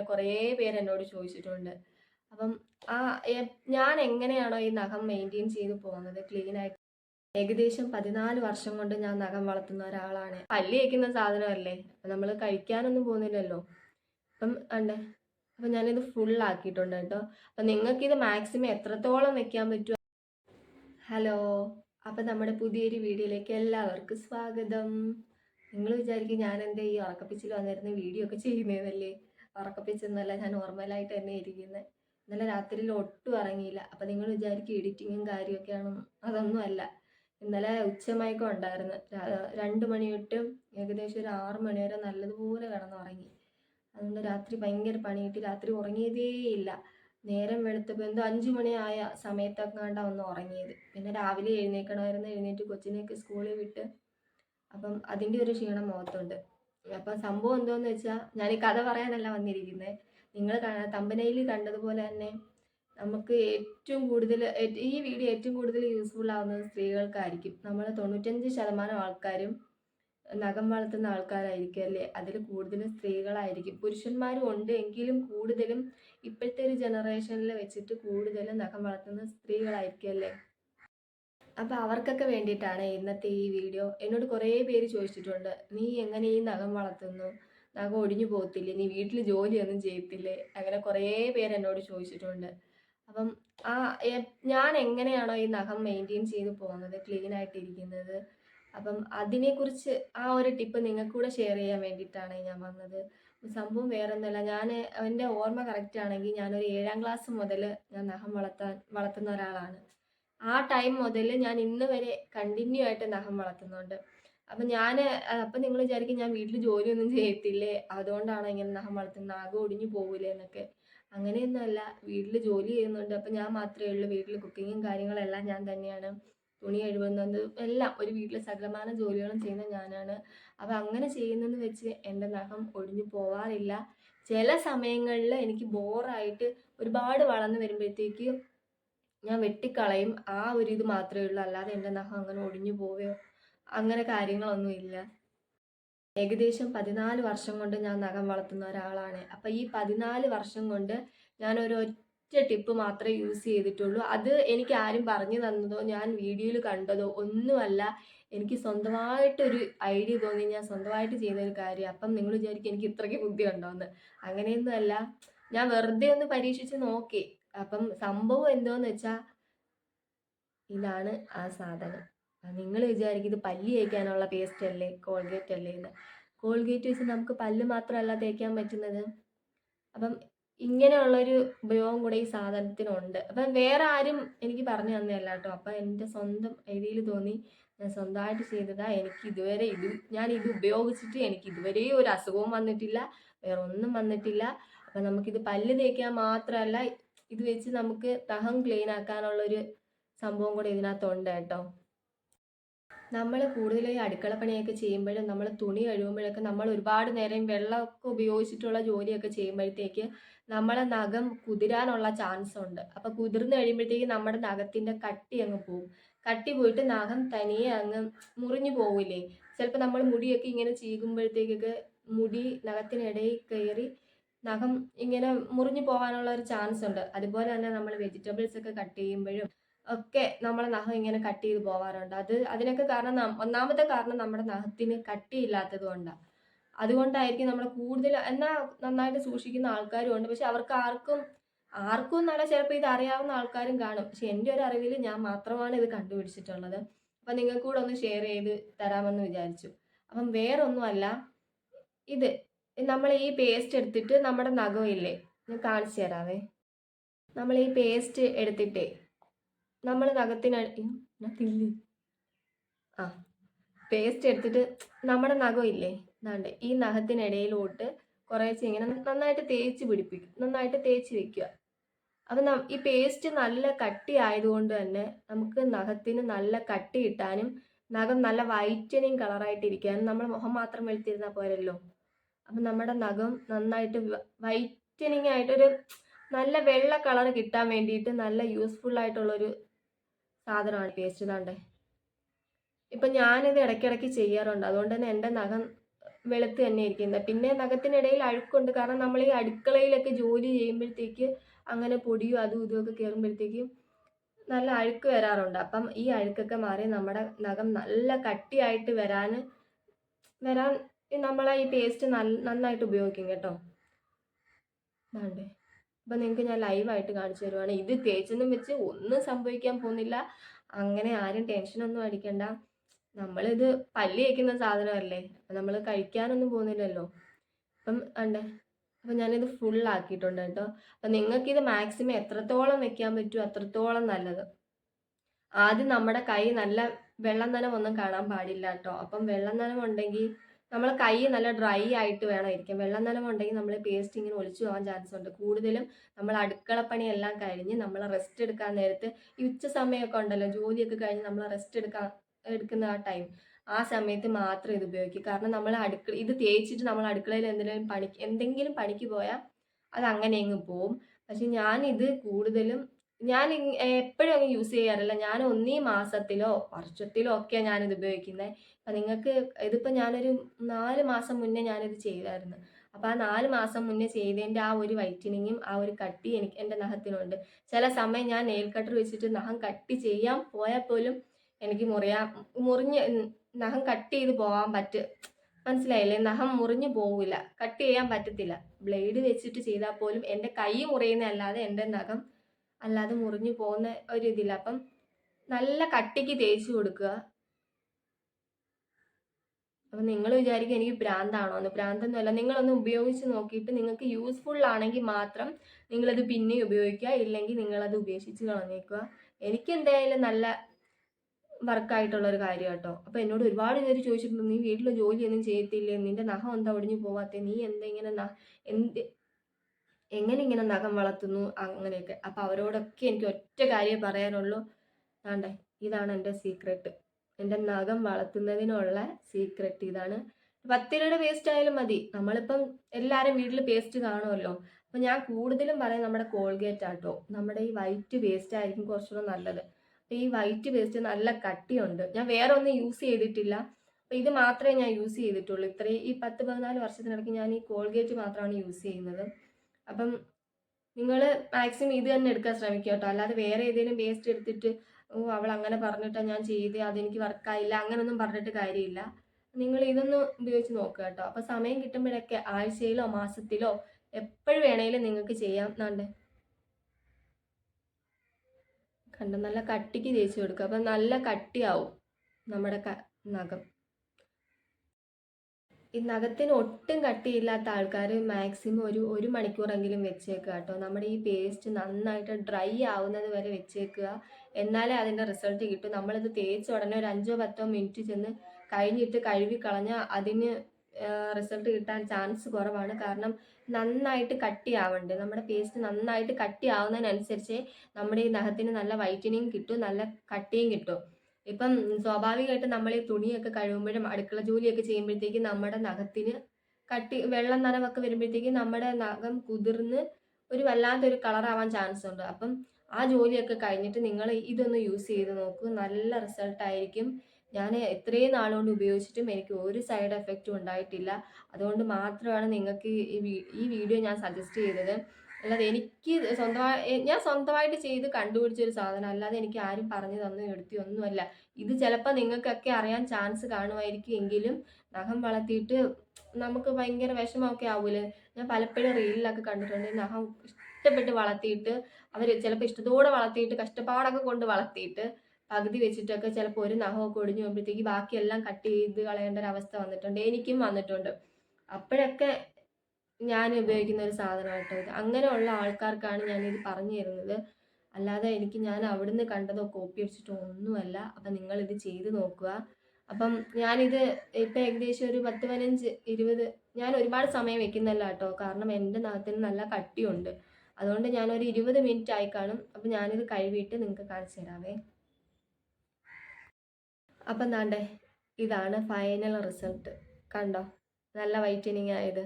അങ്ങനെ കുറേ പേര് എന്നോട് ചോദിച്ചിട്ടുണ്ട്. അപ്പം ആ ഞാൻ എങ്ങനെയാണോ ഈ നഖം മെയിന്റെയിൻ ചെയ്ത് പോകുന്നത്? ക്ലീൻ ആയിട്ട്. ഏകദേശം പതിനാല് വർഷം കൊണ്ട് ഞാൻ നഖം വളർത്തുന്ന ഒരാളാണ്. പല്ലി വയ്ക്കുന്ന സാധനമല്ലേ? അപ്പം നമ്മൾ കഴിക്കാനൊന്നും പോകുന്നില്ലല്ലോ. അപ്പം ഉണ്ട് അപ്പം ഞാനിത് ഫുൾ ആക്കിയിട്ടുണ്ട് കേട്ടോ. അപ്പം നിങ്ങൾക്കിത് മാക്സിമം എത്രത്തോളം വെക്കാൻ പറ്റുമോ ഹലോ അപ്പം നമ്മുടെ പുതിയൊരു വീഡിയോയിലേക്ക് എല്ലാവർക്കും സ്വാഗതം. നിങ്ങൾ വിചാരിക്കും ഞാൻ എന്താ ഈ ഉറക്കപ്പിച്ചിൽ വന്നിരുന്ന വീഡിയോ ഒക്കെ ചെയ്യുന്നതല്ലേ ഉറക്കപ്പിച്ചെന്നല്ല ഞാൻ നോർമലായിട്ട് തന്നെ ഇരിക്കുന്നത് ഇന്നലെ രാത്രിയിൽ ഒട്ടും ഇറങ്ങിയില്ല അപ്പം നിങ്ങൾ വിചാരിക്കും എഡിറ്റിങ്ങും കാര്യമൊക്കെയാണ് അതൊന്നും അല്ല. ഇന്നലെ ഉച്ചമയക്കം ഉണ്ടായിരുന്നു. രണ്ട് മണി തൊട്ട് ഏകദേശം ഒരു ആറ് മണി വരെ നല്ലതുപോലെ കിടന്നുറങ്ങി. അതുകൊണ്ട് രാത്രി ഭയങ്കര പണിയിട്ട് രാത്രി ഉറങ്ങിയതേയില്ല നേരം വെളുത്തപ്പോൾ എന്തോ അഞ്ചു മണിയായ സമയത്തൊക്കെയാണ്ടാ ഒന്ന് ഉറങ്ങിയത്. പിന്നെ രാവിലെ എഴുന്നേക്കണമായിരുന്നു. എഴുന്നേറ്റ് കൊച്ചിനെയൊക്കെ സ്കൂളിൽ വിട്ട് അപ്പം അതിന്റെ ഒരു ക്ഷീണം മുഖത്തുണ്ട്. അപ്പം സംഭവം എന്തോന്ന് വെച്ചാൽ ഞാൻ ഈ കഥ പറയാനല്ല വന്നിരിക്കുന്നത് നിങ്ങൾ തമ്പനയിൽ കണ്ടതുപോലെ തന്നെ നമുക്ക് ഏറ്റവും കൂടുതൽ ഈ വീഡിയോ ഏറ്റവും കൂടുതൽ യൂസ്ഫുൾ ആവുന്നത് സ്ത്രീകൾക്കായിരിക്കും. നമ്മൾ തൊണ്ണൂറ്റഞ്ച് ശതമാനം ആൾക്കാരും നഖം വളർത്തുന്ന ആൾക്കാരായിരിക്കും അല്ലേ? അതിൽ കൂടുതലും സ്ത്രീകളായിരിക്കും. പുരുഷന്മാരും ഉണ്ട് എങ്കിലും കൂടുതലും ഇപ്പോഴത്തെ ഒരു ജനറേഷനിൽ വെച്ചിട്ട് കൂടുതലും നഖം വളർത്തുന്ന സ്ത്രീകളായിരിക്കും അല്ലേ? അപ്പോൾ അവർക്കൊക്കെ വേണ്ടിയിട്ടാണ് ഇന്നത്തെ ഈ വീഡിയോ. എന്നോട് കുറേ പേര് ചോദിച്ചിട്ടുണ്ട് നീ എങ്ങനെ ഈ നഖം വളർത്തുന്നു? നഖം ഒടിഞ്ഞു പോകത്തില്ലേ? നീ വീട്ടിൽ ജോലിയൊന്നും ചെയ്യത്തില്ലേ? അങ്ങനെ കുറേ പേര് എന്നോട് ചോദിച്ചിട്ടുണ്ട്. അപ്പം ആ ഞാൻ എങ്ങനെയാണോ ഈ നഖം മെയിന്റെയിൻ ചെയ്ത് പോകുന്നത് ക്ലീൻ ആയിട്ടിരിക്കുന്നത്? അപ്പം അതിനെക്കുറിച്ച് ആ ഒരു ടിപ്പ് നിങ്ങൾക്ക് കൂടെ ഷെയർ ചെയ്യാൻ വേണ്ടിയിട്ടാണ് ഞാൻ വന്നത്. സംഭവം വേറെ ഒന്നുമല്ല ഞാൻ എന്റെ ഓർമ്മ കറക്റ്റ് ആണെങ്കിൽ ഞാനൊരു ഏഴാം ക്ലാസ് മുതൽ ഞാൻ നഖം വളർത്താൻ വളർത്തുന്ന ഒരാളാണ്. ആ ടൈം മുതൽ ഞാൻ ഇന്ന് വരെ കണ്ടിന്യൂ ആയിട്ട് നഖം വളർത്തുന്നുണ്ട്. അപ്പം ഞാൻ അപ്പം നിങ്ങൾ വിചാരിക്കും ഞാൻ വീട്ടിൽ ജോലിയൊന്നും ചെയ്യത്തില്ലേ? അതുകൊണ്ടാണ് ഇങ്ങനെ നഖം വളർത്തുന്നത്? നഖം ഒടിഞ്ഞു പോകില്ലേ എന്നൊക്കെ. അങ്ങനെയൊന്നുമല്ല. വീട്ടിൽ ജോലി ചെയ്യുന്നുണ്ട്. അപ്പം ഞാൻ മാത്രമേ ഉള്ളൂ. വീട്ടിൽ കുക്കിങ്ങും കാര്യങ്ങളെല്ലാം ഞാൻ തന്നെയാണ്. തുണി കഴുകുന്നത് എല്ലാം ഒരു വീട്ടിലെ സകലമാന ജോലികളും ചെയ്യുന്ന ഞാനാണ്. അപ്പം അങ്ങനെ ചെയ്യുന്നതെന്ന് വെച്ച് എന്റെ നഖം ഒടിഞ്ഞു പോവാറില്ല. ചില സമയങ്ങളിൽ എനിക്ക് ബോറായിട്ട് ഒരുപാട് വളർന്നു വരുമ്പോഴത്തേക്ക് ഞാൻ വെട്ടിക്കളയും. ആ ഒരു ഇത് മാത്രമേ ഉള്ളൂ. അല്ലാതെ എന്റെ നഖം അങ്ങനെ ഒടിഞ്ഞു പോവുകയോ അങ്ങനെ കാര്യങ്ങളൊന്നും ഇല്ല. ഏകദേശം പതിനാല് വർഷം കൊണ്ട് ഞാൻ നഖം വളർത്തുന്ന ഒരാളാണ്. അപ്പം ഈ പതിനാല് വർഷം കൊണ്ട് ഞാൻ ഒരു ഒറ്റ ടിപ്പ് മാത്രമേ യൂസ് ചെയ്തിട്ടുള്ളൂ. അത് എനിക്ക് ആരും പറഞ്ഞു തന്നതോ ഞാൻ വീഡിയോയിൽ കണ്ടതോ ഒന്നുമല്ല. എനിക്ക് സ്വന്തമായിട്ടൊരു ഐഡിയ തോന്നി. ഞാൻ സ്വന്തമായിട്ട് ചെയ്ത ഒരു കാര്യം. അപ്പം നിങ്ങൾ വിചാരിക്കും എനിക്ക് ഇത്രയ്ക്ക് ബുദ്ധി ഉണ്ടോയെന്ന് അങ്ങനെയൊന്നുമല്ല. ഞാൻ വെറുതെ ഒന്ന് പരീക്ഷിച്ച് നോക്കി. അപ്പം സംഭവം എന്തോന്ന് വെച്ചാൽ ഇതാണ് ആ സാധനം. നിങ്ങൾ വിചാരിക്കും ഇത് പല്ല് തേക്കാനുള്ള പേസ്റ്റ് അല്ലേ കോൾഗേറ്റ് അല്ലേ എന്ന്. കോൾഗേറ്റ് വെച്ച് നമുക്ക് പല്ല് മാത്രമല്ല തേക്കാൻ പറ്റുന്നത്. അപ്പം ഇങ്ങനെയുള്ളൊരു ഉപയോഗം കൂടെ ഈ സാധനത്തിനുണ്ട്. അപ്പം വേറെ ആരും എനിക്ക് പറഞ്ഞു തന്നെയല്ല കേട്ടോ. അപ്പം എന്റെ സ്വന്തം ഐഡിയയിൽ തോന്നി ഞാൻ സ്വന്തമായിട്ട് ചെയ്തതാ എനിക്ക് ഇതുവരെ ഇത് ഞാൻ ഇത് ഉപയോഗിച്ചിട്ട് എനിക്ക് ഇതുവരെ ഒരു അസുഖവും വന്നിട്ടില്ല വേറെ ഒന്നും വന്നിട്ടില്ല. അപ്പം നമുക്കിത് പല്ല് തേക്കാൻ മാത്രമല്ല ഇത് വെച്ച് നമുക്ക് ദഹം ക്ലീൻ ആക്കാനുള്ളൊരു സംഭവം കൂടെ ഇതിനകത്തുണ്ട് കേട്ടോ. നമ്മൾ കൂടുതലും ഈ അടുക്കള പണിയൊക്കെ ചെയ്യുമ്പോഴും നമ്മൾ തുണി കഴുകുമ്പോഴൊക്കെ നമ്മൾ ഒരുപാട് നേരം വെള്ളമൊക്കെ ഉപയോഗിച്ചിട്ടുള്ള ജോലിയൊക്കെ ചെയ്യുമ്പോഴത്തേക്ക് നമ്മളെ നഖം കുതിരാനുള്ള ചാൻസ് ഉണ്ട്. അപ്പോൾ കുതിർന്ന് കഴിയുമ്പോഴത്തേക്ക് നമ്മുടെ നഖത്തിന്റെ കട്ടി അങ്ങ് പോവും. കട്ടി പോയിട്ട് നഖം തനിയെ അങ്ങ് മുറിഞ്ഞു പോവില്ലേ? ചിലപ്പോൾ നമ്മൾ മുടിയൊക്കെ ഇങ്ങനെ ചീകുമ്പോഴത്തേക്കൊക്കെ മുടി നഖത്തിനിടയിൽ കയറി നഖം ഇങ്ങനെ മുറിഞ്ഞു പോകാനുള്ള ഒരു ചാൻസ് ഉണ്ട്. അതുപോലെ തന്നെ നമ്മൾ വെജിറ്റബിൾസ് ഒക്കെ കട്ട് ചെയ്യുമ്പോഴും ഒക്കെ നമ്മളെ നഖം ഇങ്ങനെ കട്ട് ചെയ്ത് പോകാറുണ്ട്. അത് അതിനൊക്കെ കാരണം ഒന്നാമത്തെ കാരണം നമ്മുടെ നഖത്തിന് കട്ടിയില്ലാത്തത് കൊണ്ടാണ് അതുകൊണ്ടായിരിക്കും നമ്മൾ കൂടുതൽ എന്നാൽ നന്നായിട്ട് സൂക്ഷിക്കുന്ന ആൾക്കാരും ഉണ്ട്. പക്ഷെ അവർക്ക് ആർക്കും ആർക്കും എന്നല്ല ചിലപ്പോൾ ഇത് അറിയാവുന്ന ആൾക്കാരും കാണും. പക്ഷെ എന്റെ ഒരു അറിവിൽ ഞാൻ മാത്രമാണ് ഇത് കണ്ടുപിടിച്ചിട്ടുള്ളത്. അപ്പം നിങ്ങൾക്ക് കൂടെ ഒന്ന് ഷെയർ ചെയ്ത് തരാമെന്ന് വിചാരിച്ചു. അപ്പം വേറൊന്നുമല്ല ഇത് നമ്മൾ ഈ പേസ്റ്റ് എടുത്തിട്ട് നമ്മുടെ നഖമില്ലേ? ഞാൻ കാണിച്ചു തരാവേ. നമ്മൾ ഈ പേസ്റ്റ് എടുത്തിട്ടേ നമ്മൾ നഖത്തിന് നഖത്തില്ലേ ആ പേസ്റ്റ് എടുത്തിട്ട് നമ്മുടെ നഖമില്ലേ? ഇതാണ്ട് ഈ നഖത്തിനിടയിലോട്ട് കുറേശ്ശെ ഇങ്ങനെ നന്നായിട്ട് തേച്ച് പിടിപ്പിക്കും. നന്നായിട്ട് തേച്ച് വെക്കുക. അപ്പം ഈ പേസ്റ്റ് നല്ല കട്ടി ആയതുകൊണ്ട് തന്നെ നമുക്ക് നഖത്തിന് നല്ല കട്ടി കിട്ടാനും നഖം നല്ല വൈറ്റനിങ് കളറായിട്ടിരിക്കാനും നമ്മൾ മുഖം മാത്രം വെളുത്തിരുന്നാൽ പോരല്ലോ. അപ്പം നമ്മുടെ നഖം നന്നായിട്ട് വൈറ്റനിങ് ആയിട്ടൊരു നല്ല വെള്ള കളർ കിട്ടാൻ വേണ്ടിയിട്ട് നല്ല യൂസ്ഫുൾ ആയിട്ടുള്ളൊരു സാധനമാണ് പേസ്റ്റ് ഇതാണ്ട് ഇപ്പം ഞാനിത് ഇടയ്ക്കിടയ്ക്ക് ചെയ്യാറുണ്ട്. അതുകൊണ്ട് തന്നെ എന്റെ നഖം വെളുത്ത് തന്നെ ഇരിക്കുന്നത്. പിന്നെ നഖത്തിനിടയിൽ അഴുക്കുണ്ട്. കാരണം നമ്മൾ ഈ അടുക്കളയിലൊക്കെ ജോലി ചെയ്യുമ്പോഴത്തേക്ക് അങ്ങനെ പൊടിയും അതും ഇതും ഒക്കെ കയറുമ്പോഴത്തേക്കും നല്ല അഴുക്ക് വരാറുണ്ട്. അപ്പം ഈ അഴുക്കൊക്കെ മാറി നമ്മുടെ നഖം നല്ല കട്ടിയായിട്ട് വരാൻ വരാൻ നമ്മളെ ഈ പേസ്റ്റ് നന്നായിട്ട് ഉപയോഗിക്കും കേട്ടോ. വേണ്ടേ അപ്പം നിങ്ങൾക്ക് ഞാൻ ലൈവായിട്ട് കാണിച്ചു തരുവാണ്. ഇത് തേച്ചെന്നും വെച്ച് ഒന്നും സംഭവിക്കാൻ പോകുന്നില്ല. അങ്ങനെ ആരും ടെൻഷനൊന്നും അടിക്കണ്ട. നമ്മളിത് പല്ലി വയ്ക്കുന്ന സാധനമല്ലേ? അപ്പം നമ്മൾ കഴിക്കാനൊന്നും പോകുന്നില്ലല്ലോ. അപ്പം ഉണ്ട് അപ്പം ഞാനിത് ഫുൾ ആക്കിയിട്ടുണ്ട് കേട്ടോ. അപ്പം നിങ്ങൾക്കിത് മാക്സിമം എത്രത്തോളം വെക്കാൻ പറ്റുമോ അത്രത്തോളം നല്ലത്. ആദ്യം നമ്മുടെ കൈ നല്ല വെള്ളം നനവൊന്നും കാണാൻ പാടില്ല കേട്ടോ. അപ്പം വെള്ളം നനവുണ്ടെങ്കിൽ നമ്മൾ കൈ നല്ല ഡ്രൈ ആയിട്ട് വേണം ഇരിക്കാൻ വെള്ളം നനവുണ്ടെങ്കിൽ നമ്മൾ പേസ്റ്റ് ഇങ്ങനെ ഒലിച്ചു പോകാൻ ചാൻസ് ഉണ്ട്. കൂടുതലും നമ്മൾ അടുക്കളപ്പണിയെല്ലാം കഴിഞ്ഞ് നമ്മൾ റെസ്റ്റ് എടുക്കാൻ നേരത്ത് ഈ ഉച്ച സമയമൊക്കെ ഉണ്ടല്ലോ ജോലിയൊക്കെ കഴിഞ്ഞ് നമ്മൾ റെസ്റ്റ് എടുക്കാൻ എടുക്കുന്ന ആ ടൈം ആ സമയത്ത് മാത്രം ഇത് ഉപയോഗിക്കുക കാരണം നമ്മൾ അടുക്കള ഇത് തേച്ചിട്ട് നമ്മൾ അടുക്കളയിൽ എന്തെങ്കിലും പണിക്ക് എന്തെങ്കിലും പണിക്ക് പോയാൽ അത് അങ്ങനെ അങ്ങ് പോവും. പക്ഷെ ഞാനിത് കൂടുതലും ഞാൻ എപ്പോഴും അങ്ങ് യൂസ് ചെയ്യാറില്ല. ഞാൻ ഒന്നീ മാസത്തിലോ വർഷത്തിലോ ഒക്കെയാണ് ഞാനിത് ഉപയോഗിക്കുന്നത് അപ്പം നിങ്ങൾക്ക് ഇതിപ്പോൾ ഞാനൊരു നാല് മാസം മുന്നേ ഞാനിത് ചെയ്തായിരുന്നു. അപ്പോൾ ആ നാല് മാസം മുന്നേ ചെയ്തതിന്റെ ആ ഒരു വൈറ്റനിങ്ങും ആ ഒരു കട്ടി എനിക്ക് എന്റെ നഖത്തിനുണ്ട്. ചില സമയം ഞാൻ നെയിൽ കട്ടർ വെച്ചിട്ട് നഖം കട്ടി ചെയ്യാൻ പോയാൽ പോലും എനിക്ക് മുറിയാൻ മുറിഞ്ഞ് നഖം കട്ട് ചെയ്ത് പോകാൻ പറ്റും മനസ്സിലായില്ലേ? നഖം മുറിഞ്ഞു പോവില്ല കട്ട് ചെയ്യാൻ പറ്റത്തില്ല. ബ്ലേഡ് വെച്ചിട്ട് ചെയ്താൽ പോലും എന്റെ കൈ മുറിയുന്നതല്ലാതെ എന്റെ നഖം അല്ലാതെ മുറിഞ്ഞു പോകുന്ന ഒരു ഇതില്ല. അപ്പം നല്ല കട്ടിക്ക് തേച്ച് കൊടുക്കുക. അപ്പം നിങ്ങൾ വിചാരിക്കും എനിക്ക് ഭ്രാന്താണോ എന്ന്. ഭ്രാന്തൊന്നുമല്ല. നിങ്ങളൊന്ന് ഉപയോഗിച്ച് നോക്കിയിട്ട് നിങ്ങൾക്ക് യൂസ്ഫുൾ ആണെങ്കിൽ മാത്രം നിങ്ങളത് പിന്നെ ഉപയോഗിക്കുക. ഇല്ലെങ്കിൽ നിങ്ങളത് ഉപേക്ഷിച്ച് കളഞ്ഞേക്കുക. എനിക്ക് എന്തായാലും നല്ല വർക്കായിട്ടുള്ള ഒരു കാര്യം കേട്ടോ. അപ്പോൾ എന്നോട് ഒരുപാട് പേര് ചോദിച്ചിട്ടുണ്ട് നീ വീട്ടിൽ ജോലിയൊന്നും ചെയ്യത്തില്ലേ? നിന്റെ നഖം എന്താ ഒടിഞ്ഞു പോവാത്തെ? നീ എന്താ ഇങ്ങനെ എന്ത് എങ്ങനെ ഇങ്ങനെ നഖം വളർത്തുന്നു അങ്ങനെയൊക്കെ. അപ്പോൾ അവരോടൊക്കെ എനിക്ക് ഒറ്റ കാര്യം പറയാനുള്ളൂ. ആണ്ടേ ഇതാണ് എന്റെ സീക്രട്ട് എന്റെ നഖം വളർത്തുന്നതിനുള്ള സീക്രട്ട് ഇതാണ്. പത്തിരയുടെ പേസ്റ്റ് ആയാലും മതി. നമ്മളിപ്പം എല്ലാവരും വീട്ടിൽ പേസ്റ്റ് കാണുമല്ലോ. അപ്പം ഞാൻ കൂടുതലും പറയാം നമ്മുടെ കോൾഗേറ്റ് ആട്ടോ. നമ്മുടെ ഈ വൈറ്റ് പേസ്റ്റ് ആയിരിക്കും കുറച്ചുകൂടെ നല്ലത്. ഈ വൈറ്റ് പേസ്റ്റ് നല്ല കട്ടിയുണ്ട്. ഞാൻ വേറെ ഒന്നും യൂസ് ചെയ്തിട്ടില്ല. അപ്പം ഇത് മാത്രമേ ഞാൻ യൂസ് ചെയ്തിട്ടുള്ളൂ. ഇത്രയും ഈ പത്ത് പതിനാല് വർഷത്തിനിടയ്ക്ക് ഞാൻ ഈ കോൾഗേറ്റ് മാത്രമാണ് യൂസ് ചെയ്യുന്നത്. അപ്പം നിങ്ങൾ മാക്സിമം ഇത് തന്നെ എടുക്കാൻ ശ്രമിക്കുക കേട്ടോ. അല്ലാതെ വേറെ ഏതെങ്കിലും വേസ്റ്റ് എടുത്തിട്ട് ഓ അവൾ അങ്ങനെ പറഞ്ഞിട്ടാ ഞാൻ ചെയ്ത് അതെനിക്ക് വർക്കായില്ല അങ്ങനൊന്നും പറഞ്ഞിട്ട് കാര്യമില്ല. നിങ്ങൾ ഇതൊന്ന് ഉപയോഗിച്ച് നോക്കുക കേട്ടോ. അപ്പോൾ സമയം കിട്ടുമ്പോഴൊക്കെ ആഴ്ചയിലോ മാസത്തിലോ എപ്പോഴും വേണേലും നിങ്ങൾക്ക് ചെയ്യാം. എന്നാണ്ട് കണ്ട? നല്ല കട്ടിക്ക് തേച്ച് കൊടുക്കുക. അപ്പം നല്ല കട്ടിയാവും നമ്മുടെ നഖം. ഈ നഖത്തിന് ഒട്ടും കട്ടിയില്ലാത്ത ആൾക്കാർ മാക്സിമം ഒരു ഒരു മണിക്കൂറെങ്കിലും വെച്ചേക്കുക കേട്ടോ. നമ്മുടെ ഈ പേസ്റ്റ് നന്നായിട്ട് ഡ്രൈ ആവുന്നത് വരെ വെച്ചേക്കുക. എന്നാലേ അതിന്റെ റിസൾട്ട് കിട്ടും. നമ്മളിത് തേച്ച് ഉടനെ ഒരു അഞ്ചോ പത്തോ മിനിറ്റ് ചെന്ന് കഴിഞ്ഞിട്ട് കഴുകി കളഞ്ഞാൽ അതിന് റിസൾട്ട് കിട്ടാൻ ചാൻസ് കുറവാണ്. കാരണം നന്നായിട്ട് കട്ടിയാവുന്നുണ്ട് നമ്മുടെ പേസ്റ്റ് നന്നായിട്ട് കട്ടിയാവുന്നതിനനുസരിച്ച് നമ്മുടെ ഈ നഖത്തിന് നല്ല വൈറ്റനിങ് കിട്ടും നല്ല കട്ടിയും കിട്ടും. ഇപ്പം സ്വാഭാവികമായിട്ട് നമ്മൾ ഈ തുണിയൊക്കെ കഴുകുമ്പോഴും അടുക്കള ജോലിയൊക്കെ ചെയ്യുമ്പോഴത്തേക്കും നമ്മുടെ നഖത്തിന് കട്ടി വെള്ളം നനവൊക്കെ വരുമ്പോഴത്തേക്കും നമ്മുടെ നഖം കുതിർന്ന് ഒരു വല്ലാത്തൊരു കളറാവാൻ ചാൻസ് ഉണ്ട്. അപ്പം ആ ജോലിയൊക്കെ കഴിഞ്ഞിട്ട് നിങ്ങൾ ഇതൊന്ന് യൂസ് ചെയ്ത് നോക്കൂ. നല്ല റിസൾട്ട് ആയിരിക്കും. ഞാൻ എത്രയും നാളുകൊണ്ട് ഉപയോഗിച്ചിട്ടും എനിക്ക് ഒരു സൈഡ് എഫക്റ്റും ഉണ്ടായിട്ടില്ല. അതുകൊണ്ട് മാത്രമാണ് നിങ്ങൾക്ക് ഈ വീഡിയോ ഞാൻ സജസ്റ്റ് ചെയ്തത്. അല്ലാതെ എനിക്ക് സ്വന്തമായി ഞാൻ സ്വന്തമായിട്ട് ചെയ്ത് കണ്ടുപിടിച്ച ഒരു സാധനം. അല്ലാതെ എനിക്ക് ആരും പറഞ്ഞു തന്നു എടുത്തി ഒന്നുമല്ല. ഇത് ചിലപ്പോൾ നിങ്ങൾക്കൊക്കെ അറിയാൻ ചാൻസ് കാണുമായിരിക്കും എങ്കിലും നഖം വളർത്തിയിട്ട് നമുക്ക് ഭയങ്കര വിഷമമൊക്കെ ആവൂലേ? ഞാൻ പലപ്പോഴും റീലിലൊക്കെ കണ്ടിട്ടുണ്ട്. നഖം ഇഷ്ടപ്പെട്ട് വളർത്തിയിട്ട് അവർ ചിലപ്പോൾ ഇഷ്ടത്തോടെ വളർത്തിയിട്ട് കഷ്ടപ്പാടൊക്കെ കൊണ്ട് വളർത്തിയിട്ട് പകുതി വെച്ചിട്ടൊക്കെ ചിലപ്പോൾ ഒരു നഖമൊക്കെ ഒടിഞ്ഞു പോകുമ്പോഴത്തേക്ക് ബാക്കിയെല്ലാം കട്ട് ചെയ്ത് കളയേണ്ട ഒരു അവസ്ഥ വന്നിട്ടുണ്ട്. എനിക്കും വന്നിട്ടുണ്ട്. അപ്പോഴൊക്കെ ഞാൻ ഉപയോഗിക്കുന്ന ഒരു സാധനമായിട്ടോ ഇത്. അങ്ങനെയുള്ള ആൾക്കാർക്കാണ് ഞാൻ ഇത് പറഞ്ഞു തരുന്നത്. അല്ലാതെ എനിക്ക് ഞാൻ അവിടുന്ന് കണ്ടതോ കോപ്പി അടിച്ചിട്ടോ ഒന്നുമല്ല. നിങ്ങൾ ഇത് ചെയ്ത് നോക്കുക. അപ്പം ഞാനിത് ഇപ്പം ഏകദേശം ഒരു പത്ത് പതിനഞ്ച് ഇരുപത് ഞാൻ ഒരുപാട് സമയം വെക്കുന്നല്ല കേട്ടോ. കാരണം എന്റെ നഖത്തിന് നല്ല കട്ടിയുണ്ട്. അതുകൊണ്ട് ഞാൻ ഒരു ഇരുപത് മിനിറ്റ് ആയി കാണും. അപ്പം ഞാനിത് കഴുകിയിട്ട് നിങ്ങൾക്ക് കാണിച്ചു തരാവേ. അപ്പം ഇതാണ് ഫൈനൽ റിസൾട്ട് കണ്ടോ? നല്ല വൈറ്റനിങ് ആയത്.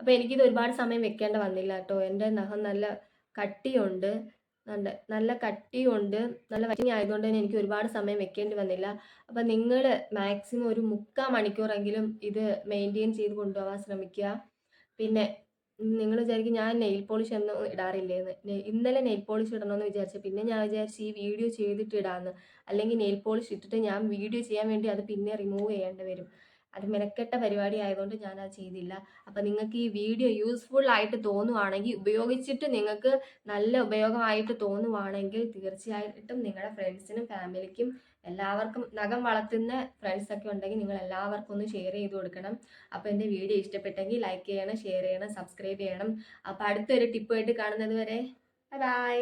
അപ്പോൾ എനിക്കിത് ഒരുപാട് സമയം വെക്കേണ്ട വന്നില്ല കേട്ടോ. എന്റെ നഖം നല്ല കട്ടിയുണ്ട്. ഉണ്ട് നല്ല കട്ടിയുണ്ട്. നല്ല വറ്റിങ് ആയതുകൊണ്ട് തന്നെ എനിക്ക് ഒരുപാട് സമയം വെക്കേണ്ടി വന്നില്ല. അപ്പം നിങ്ങൾ മാക്സിമം ഒരു മുക്കാൽ മണിക്കൂറെങ്കിലും ഇത് മെയിന്റെയിൻ ചെയ്ത് കൊണ്ടുപോകാൻ ശ്രമിക്കുക. പിന്നെ നിങ്ങൾ വിചാരിക്കും ഞാൻ നെയിൽ പോളിഷ് ഒന്നും ഇടാറില്ലേന്ന് ഇന്നലെ നെയിൽ പോളിഷ് ഇടണമെന്ന് വിചാരിച്ചു. പിന്നെ ഞാൻ വിചാരിച്ചു ഈ വീഡിയോ ചെയ്തിട്ട് ഇടാമെന്ന് അല്ലെങ്കിൽ നെയിൽ പോളിഷ് ഇട്ടിട്ട് ഞാൻ വീഡിയോ ചെയ്യാൻ വേണ്ടി അത് പിന്നെ റിമൂവ് ചെയ്യേണ്ടി വരും. അത് മെനക്കെട്ട പരിപാടി ആയതുകൊണ്ട് ഞാൻ അത് ചെയ്തില്ല. അപ്പം നിങ്ങൾക്ക് ഈ വീഡിയോ യൂസ്ഫുൾ ആയിട്ട് തോന്നുവാണെങ്കിൽ ഉപയോഗിച്ചിട്ട് നിങ്ങൾക്ക് നല്ല ഉപയോഗമായിട്ട് തോന്നുവാണെങ്കിൽ തീർച്ചയായിട്ടും നിങ്ങളുടെ ഫ്രണ്ട്സിനും ഫാമിലിക്കും എല്ലാവർക്കും നഖം വളർത്തുന്ന ഫ്രണ്ട്സ് ഒക്കെ ഉണ്ടെങ്കിൽ നിങ്ങൾ എല്ലാവർക്കും ഒന്ന് ഷെയർ ചെയ്ത് കൊടുക്കണം. അപ്പോൾ എന്റെ വീഡിയോ ഇഷ്ടപ്പെട്ടെങ്കിൽ ലൈക്ക് ചെയ്യണം ഷെയർ ചെയ്യണം സബ്സ്ക്രൈബ് ചെയ്യണം. അപ്പോൾ അടുത്തൊരു ടിപ്പായിട്ട് കാണുന്നത് വരെ. ബൈ